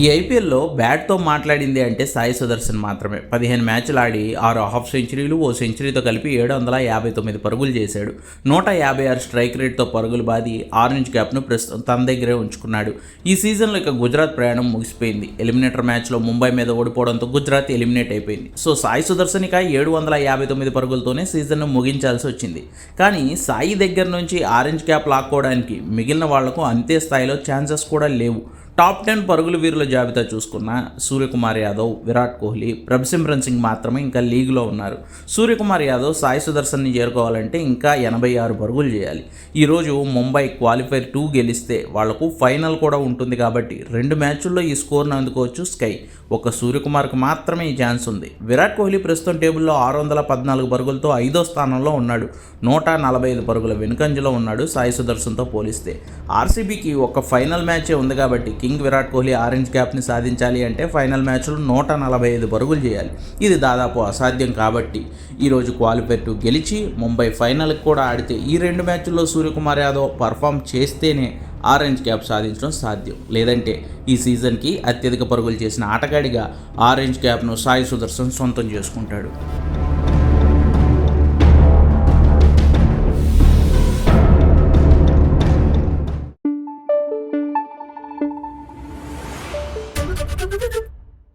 ఈ ఐపీఎల్లో బ్యాట్తో మాట్లాడింది అంటే సాయి సుదర్శన్ మాత్రమే. పదిహేను మ్యాచ్లు ఆడి ఆరు హాఫ్ సెంచరీలు ఓ సెంచరీతో కలిపి ఏడు వందల యాభై తొమ్మిది పరుగులు చేశాడు. నూట యాభై ఆరు స్ట్రైక్ రేట్తో పరుగులు బాది ఆరెంజ్ క్యాప్ను ప్రస్తుతం తన దగ్గరే ఉంచుకున్నాడు. ఈ సీజన్లో ఇక గుజరాత్ ప్రయాణం ముగిసిపోయింది. ఎలిమినేటర్ మ్యాచ్లో ముంబై మీద ఓడిపోవడంతో గుజరాత్ ఎలిమినేట్ అయిపోయింది. సో సాయి సుదర్శన్ ఇక ఏడు వందల యాభై తొమ్మిది పరుగులతోనే సీజన్ను ముగించాల్సి వచ్చింది. కానీ సాయి దగ్గర నుంచి ఆరెంజ్ క్యాప్ లాక్కోవడానికి మిగిలిన వాళ్ళకు అంతే స్థాయిలో ఛాన్సెస్ కూడా లేవు. టాప్ టెన్ పరుగుల వీరుల జాబితా చూసుకున్న సూర్యకుమార్ యాదవ్ విరాట్ కోహ్లీ ప్రభసిమ్రన్ సింగ్ మాత్రమే ఇంకా లీగ్లో ఉన్నారు. సూర్యకుమార్ యాదవ్ సాయి సుదర్శన్ని చేరుకోవాలంటే ఇంకా ఎనభై ఆరు పరుగులు చేయాలి. ఈరోజు ముంబై క్వాలిఫైర్ టూ గెలిస్తే వాళ్ళకు ఫైనల్ కూడా ఉంటుంది కాబట్టి రెండు మ్యాచ్ల్లో ఈ స్కోర్ను అందుకోవచ్చు స్కై. ఒక సూర్యకుమార్కి మాత్రమే ఈ ఛాన్స్ ఉంది. విరాట్ కోహ్లీ ప్రస్తుతం టేబుల్లో ఆరు వందల పద్నాలుగు పరుగులతో ఐదో స్థానంలో ఉన్నాడు. నూట నలభై ఐదు పరుగుల వెనుకంజలో ఉన్నాడు సాయి సుదర్శన్తో పోలిస్తే. ఆర్సీబీకి ఒక ఫైనల్ మ్యాచే ఉంది కాబట్టి కింగ్ విరాట్ కోహ్లీ ఆరెంజ్ క్యాప్ని సాధించాలి అంటే ఫైనల్ మ్యాచ్లో నూట నలభై ఐదు పరుగులు చేయాలి. ఇది దాదాపు అసాధ్యం కాబట్టి ఈరోజు క్వాలిఫైర్ గెలిచి ముంబై ఫైనల్కి కూడా ఆడితే ఈ రెండు మ్యాచ్ల్లో సూర్యకుమార్ యాదవ్ పర్ఫామ్ చేస్తేనే ఆరెంజ్ క్యాప్ సాధించడం సాధ్యం. లేదంటే ఈ సీజన్కి అత్యధిక పరుగులు చేసిన ఆటగాడిగా ఆరెంజ్ క్యాప్ను సాయి సుదర్శన్ సొంతం చేసుకుంటాడు.